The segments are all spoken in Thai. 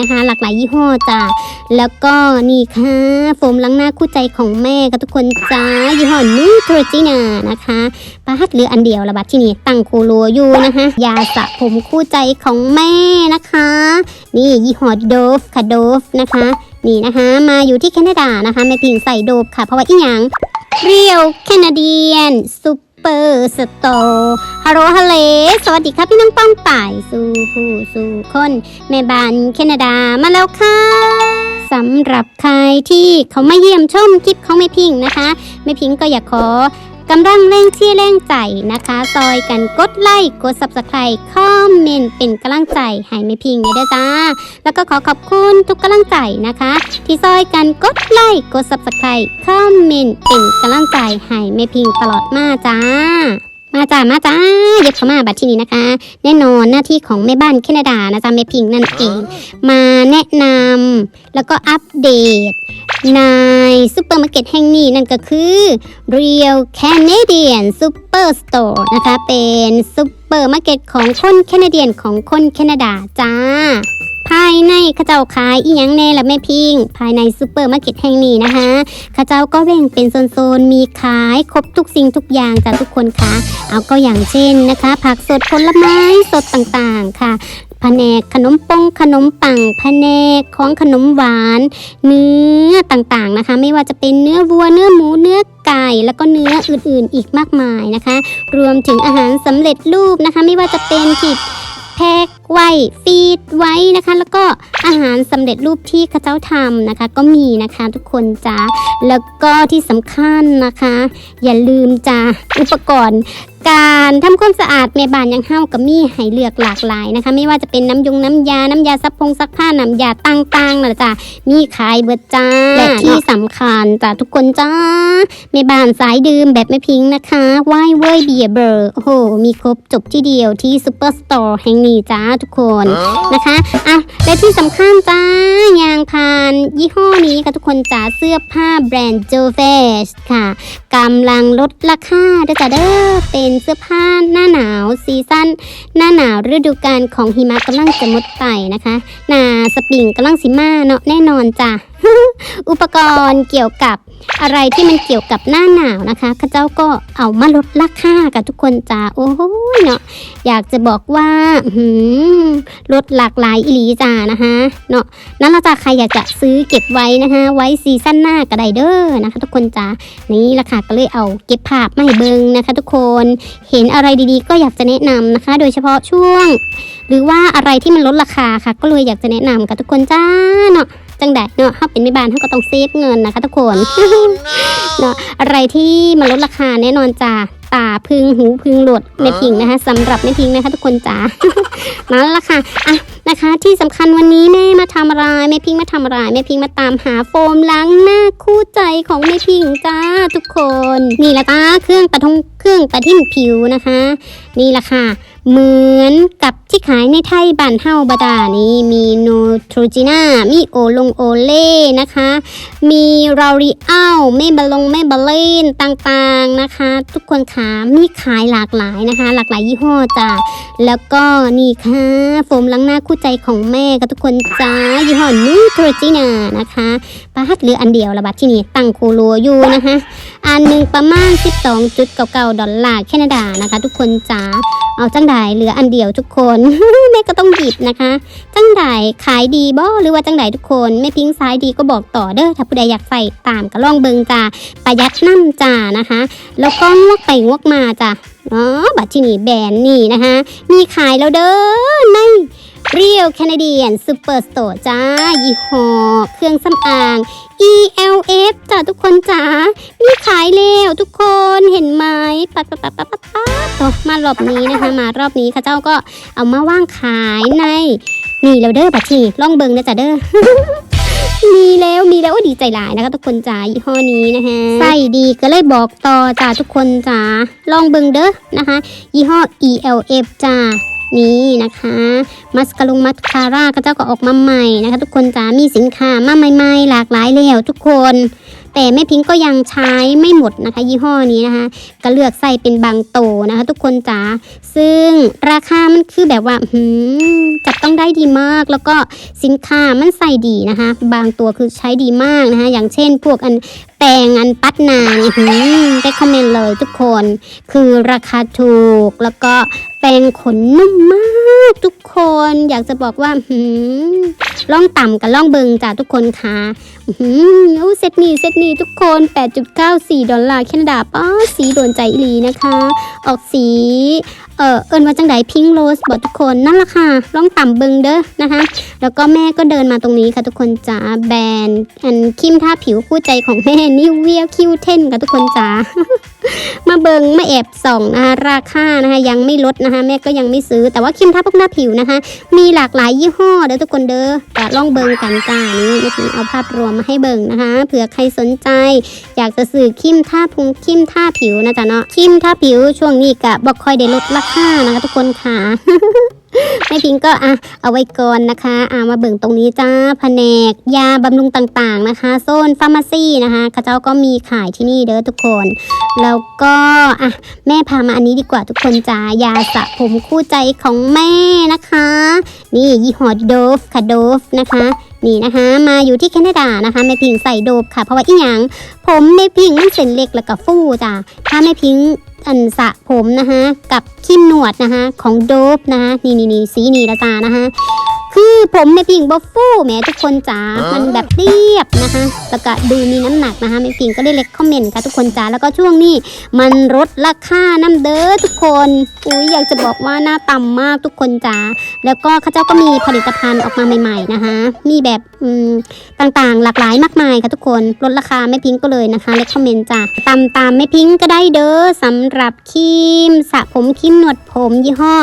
นะคะหลากหลายยี่ห้อจ้าแล้วก็นี่ค่ะโฟมล้างหน้าคู่ใจของแม่ค่ะทุกคนจ้ายี่ห้อนูโทรจินานะคะปาฮัดเหลืออันเดียวละบัดที่นี่ตั้งโคโลอยู่นะคะยาสระผมคู่ใจของแม่นะคะ นี่ยี่ห้อโดฟค่ะโดฟนะคะ นี่นะคะมาอยู่ที่แคนาดานะคะแม่พิงใส่โดฟค่ะเพราะว่าอีหยังเรียวแคนาเดียนซู เปอร์สโตฮัลโหลฮัลเลสวัสดีครับพี่น้องป้องป่ายสู่ผู้สู่คนแม่บ้านแคนาดามาแล้วค่ะสำหรับใครที่เขามาเยี่ยมชมคลิปของแม่พิงนะคะแม่พิงก็อยากขอ กำลังเร่งที่แรงใจนะคะ ซอยกันกดไลค์กด subscribe คอมเมนต์เป็นกำลังใจให้ไม่พิงเลยด้จ้า แล้วก็ขอขอบคุณทุกกำลังใจนะคะ ที่ซอยกันกดไลค์กด subscribe คอมเมนต์เป็นกำลังใจให้ไม่พิงตลอดมาจ้า มาจ้ามาจ้าเย็บเข้ามาบัดที่นี้นะคะ แน่นอนหน้าที่ของแม่บ้านแคนาดานะจ๊ะแม่พิงนั่นเอง มาแนะนำแล้วก็อัปเดต ในซูเปอร์มาร์เก็ตแห่งนี้นั่นก็คือ Real Canadian Superstore นะคะเป็นซูเปอร์มาร์เก็ตของคนแคนาเดียนของคนแคนาดาจ้า ภายในข้าเจ้าขายอีหยังแน่ละแม่พิง ภายในซูเปอร์มาร์เก็ตแห่งนี้นะคะข้าเจ้าก็แบ่งเป็นโซนๆมีขายครบทุกสิ่งทุกอย่างจ้ะทุกคนคะเอาก็อย่างเช่นนะคะ ผักสดผลไม้สดต่างๆค่ะแผนกขนมปงขนมปังแผนกของขนมหวาน เนื้อต่างๆนะคะ ไม่ว่าจะเป็นเนื้อวัวเนื้อหมูเนื้อไก่แล้วก็เนื้ออื่นๆอีกมากมายนะคะ รวมถึงอาหารสำเร็จรูปนะคะ ไม่ว่าจะเป็นที่แพ็คไว้ฟีดไว้นะคะ แล้วก็อาหารสำเร็จรูปที่ข้าเจ้าทำนะคะ ก็มีนะคะทุกคนจ้าแล้วก็ที่สำคัญนะคะ อย่าลืมจ้าอุปกรณ์การทำความสะอาดแม่บ้านยังเฮ้ากับมีให้เลือกหลากหลายนะคะ ไม่ว่าจะเป็นน้ำยงน้ำยา น้ำยาซักพงซักผ้าน้ำยาต่างๆนะจ้ะมีขายเบิดจ้าและที่สำคัญจ้ะทุกคนจ้าแม่บ้านสายดื่มแบบไม่พิงนะคะไวน์เว่ยเบียร์เบอร์โอ้โหมีครบจบที่เดียวที่ซูเปอร์สโตร์แห่งนี้จ้าทุกคนนะคะอะและที่สำคัญจ้ายางพานยี่ห้อนี้ค่ะทุกคนจ้าเสื้อผ้าแบรนด์โจเฟสค่ะกำลังลดราคาด้วยจ้าเด้อเป็นเสื้อผ้าหน้าหนาวซีซั่นหน้าหนาวฤดูกาลของหิมะกำลังจะหมดไปนะคะหนาสปริงกำลังสิมาเนาะแน่นอนจ้ะ อุปกรณ์เกี่ยวกับอะไรที่มันเกี่ยวกับหน้าหนาวนะคะข้าเจ้าก็เอามาลดราคากับทุกคนจ้าโอ้โหเนาะอยากจะบอกว่าหือลดหลากหลายอีหลีจ้านะคะเนาะนั่นละจ้าใครอยากจะซื้อเก็บไว้นะคะ ไว้ซีซั่นหน้าก็ได้เด้อนะคะ ทุกคนจ้านี่ราคาก็เลยเอาเก็บภาพมาให้เบิงนะคะ ทุกคนเห็นอะไรดีๆ ก็อยากจะแนะนำนะคะ โดยเฉพาะช่วง หรือว่าอะไรที่มันลดราคาค่ะ ก็เลยอยากจะแนะนำกับทุกคนจ้าเนาะจังแดดเนาะถ้าเป็นแม่บ้านเขาก็ต้องเซฟเงินนะคะทุกคนเนาะอะไรที่มันลดราคาแน่นอนจ้าตาพึงหูพึงหลดแม่พิงนะคะสำหรับแม่พิงนะคะ ทุกคนจ้านั่นละค่ะอะนะคะ ที่สำคัญวันนี้แม่มาทำอะไรแม่พิงมาทำอะไรแม่พิงมาตามหาโฟมล้างหน้าคู่ใจของแม่พิงจ้าทุกคน นี่ละจ้าเครื่องประทงเครื่องประทิ่มผิวนะคะ นี่ละค่ะ เหมือนกับที่ขายในไทยบ้านเฮาบดานี้มีโนโทรจิน่ามีโอลงโอเล่นะคะ มีราริอัลไม่บาลงไม่บาเลนต่างๆนะคะ ทุกคนขามีขายหลากหลายนะคะ หลากหลายยี่ห้อจ้าแล้วก็นี่ค่ะโฟมล้างหน้าคู่ใจของแม่กับทุกคนจ้ายี่ห้อนูโทรจิน่านะคะปาฮัดเหลืออันเดียวละบัดที่นี่ตั้งโคโลอยู่นะคะ อันหนึ่งประมาณ 12.99ดอลลาร์แคนาดานะคะ ทุกคนจ้า เอาจังไดเหลืออันเดียวทุกคนแม่ก็ต้องหยิบนะคะ จังไดขายดีบ่หรือว่าจังไดทุกคนแม่พิงซ้ายดีก็บอกต่อเด้อถ้าผู้ใดอยากใส่ตามก็ลองเบิงจ้าประหยัดน้ำจ้านะคะ แล้วก็งวกไปงวกมาจ้ะ อ๋อบัตรที่นี่แบรนด์นี่นะคะ มีขายแล้วเด้อใน Real Canadian Superstore จ้า ยี่ห้อเครื่องสำอาง ELF จ้าทุกคนจ้ามีขายแล้วทุกคนเห็นไหมปัดปัดปัดปัดปัดปัดต่อมารอบนี้นะคะ มารอบนี้ค่ะเจ้าก็เอามาว่างขายใน นี่แล้วเด้อบัตรที่ล่องเบิงนะจ้ะเด้อ มีแล้วมีแล้วดีใจหลายนะคะ ทุกคนจ้ายี่ห้อนี้นะคะใส่ดีก็เลยบอกต่อจ้าทุกคนจ้าลองเบิงเด้อนะคะ ยี่ห้อ ELF จ้านี่นะคะ มัสกาลุงมัสคาร่าก็เจ้าก็ออกมาใหม่นะคะ ทุกคนจ้ามีสินค้ามาใหม่ๆ หลากหลายแล้วทุกคน แต่แม่พิงก็ยังใช้ไม่หมดนะคะ ยี่ห้อนี้นะคะ ก็เลือกใส่เป็นบางโตนะคะ ทุกคนจ๋าซึ่งราคามันคือแบบว่าหืมจับต้องได้ดีมาก แล้วก็สินค้ามันใส่ดีนะคะ บางตัวคือใช้ดีมากนะคะ อย่างเช่น พวกอันแปรงอันปัดนานี่หืมได้คอมเมนต์เลยทุกคน คือราคาถูกแล้วก็แปรงขนนุ่มมากทุกคนอยากจะบอกว่าหืมล่องต่ำกับล่องเบิงจ้าทุกคนค่ะอืมโอ้เซตนี้เซตนี้ทุกคน 8.94 ดอลลาร์แคนาดาป้อสีโดนใจอีลีนะคะ ออกสี เออเอิญว่าจังไดพิงโรสบอกทุกคนนั่นแหละค่ะลองต่ำเบิงเด้อนะคะ แล้วก็แม่ก็เดินมาตรงนี้ค่ะทุกคนจ๋าแบรนด์อันคิมท่าผิวคู่ใจของแม่นิวเวียคิวเทนค่ะทุกคนจ๋า มาเบิงมาแอบส่องนะคะราคานะคะยังไม่ลดนะคะแม่ก็ยังไม่ซื้อ แต่ว่าครีมทาพวกหน้าผิวนะคะ มีหลากหลายยี่ห้อเด้อทุกคนเด้อแต่ลองเบิงกันจ้านี่ไม่ถึงเอาภาพรวมมาให้เบิงนะคะเผื่อใครสนใจ อยากจะซื้อครีมทาพุงครีมทาผิวนะจ๊ะเนาะครีมทาผิวช่วงนี้กะบอกคอยได้ลดราคานะคะทุกคนค่ะ แม่พิงก็อะเอาไว้ก่อนนะคะอ่ามาเบิ่งตรงนี้จ้าแผนก ยาบำรุงต่างๆนะคะ โซนฟาร์มาซีนะคะเข้าเจ้าก็มีขายที่นี่เด้อทุกคน แล้วก็อะแม่พามาอันนี้ดีกว่าทุกคนจ้ายาสระผมคู่ใจของแม่นะคะ นี่ยี่ห้อโดฟค่ะโดฟนะคะนี่นะคะมาอยู่ที่แคนาดานะคะแม่พิงใส่โดฟค่ะ เพราะว่าอีหยังผมแม่พิงมันเส้นเล็กแล้วก็ฟูจ้ะถ้าแม่พิง อันสะผมนะคะกับขี้หนวดนะคะของโดบนะคะนี่นี่นี่สีนี่ละจ้านะคะ คือผมแม่พิงบอฟูแหมทุกคนจ๋ามันแบบเรียบนะคะแล้วก็ดูมีน้ำหนักนะคะแม่พิงก็ได้เล็กคอมเมนต์ค่ะทุกคนจ๋าแล้วก็ช่วงนี้มันลดราคาน้ำเด้อทุกคนอุ้ยอยากจะบอกว่าหน้าต่ำมากทุกคนจ๋าแล้วก็เข้าเจ้าก็มีผลิตภัณฑ์ออกมาใหม่ ๆนะคะ มีแบบอืมต่างๆ หลากหลายมากมายค่ะทุกคนลดราคาแม่พิงก็เลยนะคะเล็กคอมเมนต์จ้าตามตามแม่พิงก็ได้เด้อสำหรับครีมสระผมครีมหนวดผมยี่ห้อ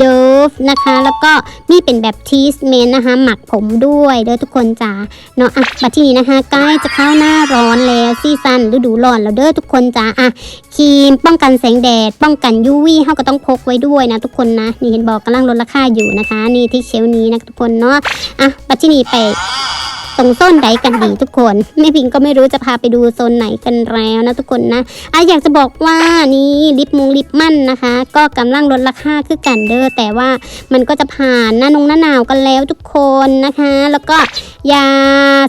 Dove นะคะ แล้วก็มีเป็นแบบทีสเมนนะคะ หมักผมด้วยเด้อทุกคนจ้าเนาะอะบัดทีนี้นะคะใกล้จะเข้าหน้าร้อนแล้วซีซันฤดูร้อนแล้วเด้อทุกคนจ้าอะครีมป้องกันแสงแดด ป้องกันยูวีเขาก็ต้องพกไว้ด้วยนะทุกคนนะ นี่เห็นบอกกำลังลดราคาอยู่นะคะ นี่ที่เชลนี้นะทุกคนเนาะอะบัดทีนี้ไป ตรงโซนใดกันดีทุกคนแม่พิงก็ไม่รู้จะพาไปดูโซนไหนกันแล้วนะทุกคนนะอะอยากจะบอกว่านี่ลิปมุงลิปมั่นนะคะ ก็กำลังลดราคาคือกันเด้อแต่ว่ามันก็จะผ่านหน้านงหน้าหนาวกันแล้วทุกคนนะคะ แล้วก็ยา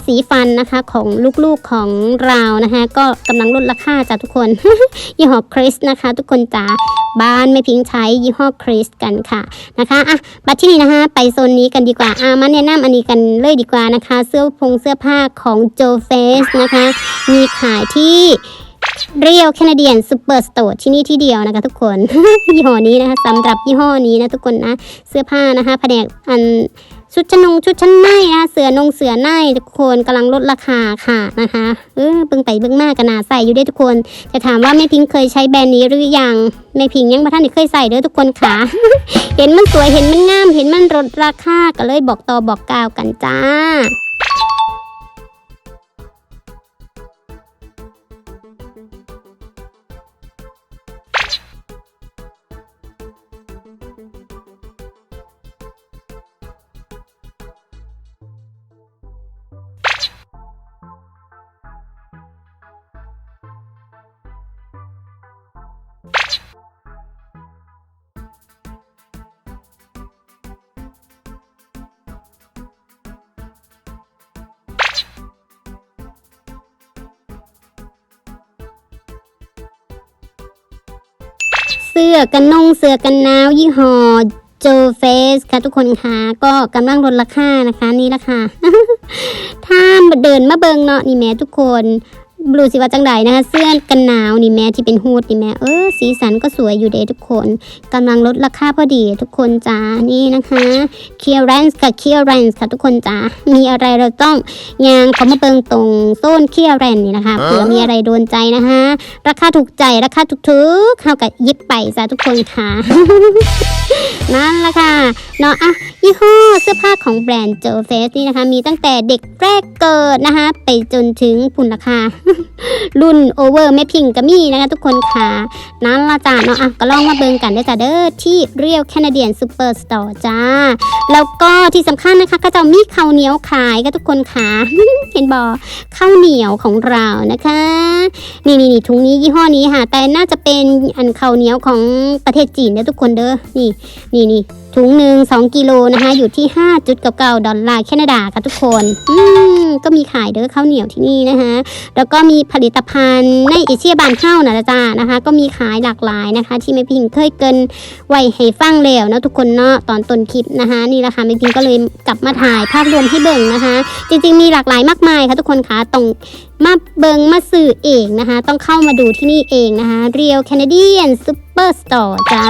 สีฟันนะคะของลูกๆของเรานะคะ ก็กำลังลดราคาจ้ะทุกคนยี่ห้อคริสนะคะ ทุกคนจ๋า บ้านไม่พิงใช้ยี่ห้อคริสกันค่ะนะคะอะบัดที่นี่นะคะไปโซนนี้กันดีกว่าอ่ามาแนะนำอันนี้กันเลยดีกว่านะคะ เสื้อพงเสื้อผ้าของโจเฟสนะคะ มีขายที่เรียวแคนาเดียนซูเปอร์สโตร์ที่นี่ที่เดียวนะคะทุกคน ยี่ห้อนี้นะคะสำหรับยี่ห้อนี้นะทุกคนนะ เสื้อผ้านะคะแผนกอัน ชุดชนงชุดชั้นในนะเสือนงเสือในทุกคนกำลังลดราคาค่ะนะคะเออเบิ่งไปเบิ่งมากกันนาใส่อยู่ได้ทุกคนจะถามว่าแม่พิงเคยใช้แบรนด์นี้หรือยังแม่พิงยังบ่ท่านเคยใส่เด้อทุกคนค่ะ เห็นมันสวยเห็นมันงาม เห็นมันลดราคาก็เลยบอกต่อบอกกล่าวกันจ้า เสื้อกันนงเสื้อกันหนาว ยี่ห้อโจเฟสค่ะทุกคนค่ะก็กำลังลดราคานะคะนี่ราคาถ้าเดินมาเบิงเนาะนี่แม่ทุกคน บลูสิว่าจังใดนะคะเสื้อกันหนาวนี่แม่ที่เป็นฮูดนี่แม่เออสีสันก็สวยอยู่เด้ทุกคนกำลังลดราคาพอดีทุกคนจ้านี่นะคะเคียร์แรนส์กับเคียร์แรนส์ค่ะทุกคนจ้ามีอะไรเราต้องยางเขามาเบิงตรงโซนเคียร์แรนนี่นะคะเผื่อมีอะไรโดนใจนะคะ ราคาถูกใจราคาถูกๆเข้ากับยิบไปจ้าทุกคนค่ะนั่นละค่ะเนาะอะยี่ห้อเสื้อผ้าของแบรนด์เจอเฟสนี่นะคะ มีตั้งแต่เด็กแรกเกิดนะคะ ไปจนถึงปุ่นราคารุ่นโอเวอร์แม่พิงก็มีนะคะทุกคนค่ะ นั่นละจ้าเนาะอะก็ลองมาเบิงกันได้จ้าเด้อที่เรียวแคนาเดียนซูเปอร์สตอร์จ้า แล้วก็ที่สำคัญนะคะก็จะมีข้าวเหนียวขายก็ทุกคนค่ะ เห็นบอข้าวเหนียวของเรานะคะ นี่นี่นี่ถุงนี้ยี่ห้อนี้ค่ะ แต่น่าจะเป็นอันข้าวเหนียวของประเทศจีนนะทุกคนเด้อนี่นี่นี่ ถุงหนึ่งสองกิโลนะคะ อยู่ที่ห้าจุดเก้าดอลลาร์แคนาดาค่ะทุกคน อืม ก็มีขายเด้อข้าวเหนียวที่นี่นะคะ แล้วก็มีผลิตภัณฑ์ในเอเชียบานเข้านะจ้านะคะ ก็มีขายหลากหลายนะคะ ที่แม่พิงเคยเกินไว้ให้ฟังแล้วนะทุกคนเนาะตอนต้นคลิปนะคะ นี่แหละค่ะแม่พิงก็เลยกลับมาถ่ายภาพรวมให้เบิ่งนะคะ จริง ๆ มีหลากหลายมากมายค่ะทุกคนคะต้องมาเบิงมาสื่อเองนะคะ ต้องเข้ามาดูที่นี่เองนะคะเรียวแคนาเดียน Real Canadian Super Store จ้า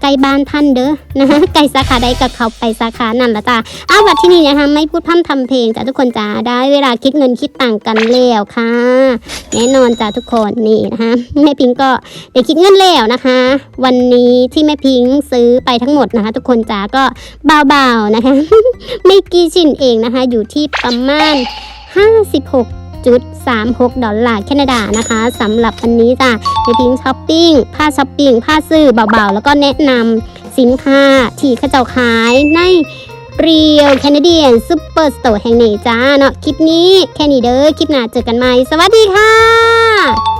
ไกลบ้านท่านเด้อนะคะไกลสาขาใดกับเขาไปสาขานั่นละจ้าอ้าวบัดที่นี่นะคะไม่พูดพร่ำทำเพลงจ้าทุกคนจ้าได้เวลาคิดเงินคิดต่างกันแล้วค่ะ แน่นอนจ้าทุกคนนี่นะคะแม่พิงก็ได้คิดเงินแล้วนะคะ วันนี้ที่แม่พิงซื้อไปทั้งหมดนะคะ ทุกคนจ้าก็เบาๆนะคะ ไม่กี่ชิ้นเองนะคะ อยู่ที่ประมาณ 56.36 ดอลลาร์แคนาดานะคะสำหรับวันนี้จ้ะไปทิ้งช้อปปิ้งผ้าช้อปปิ้งผ้าซื้อเบาๆ แล้วก็แนะนำสินค้าที่เข้าเจ้าขายใน Real Canadian Super Store แห่งนี้จ้าเนาะคลิปนี้แค่นี้เด้อคลิปหน้าเจอกันใหม่ สวัสดีค่ะ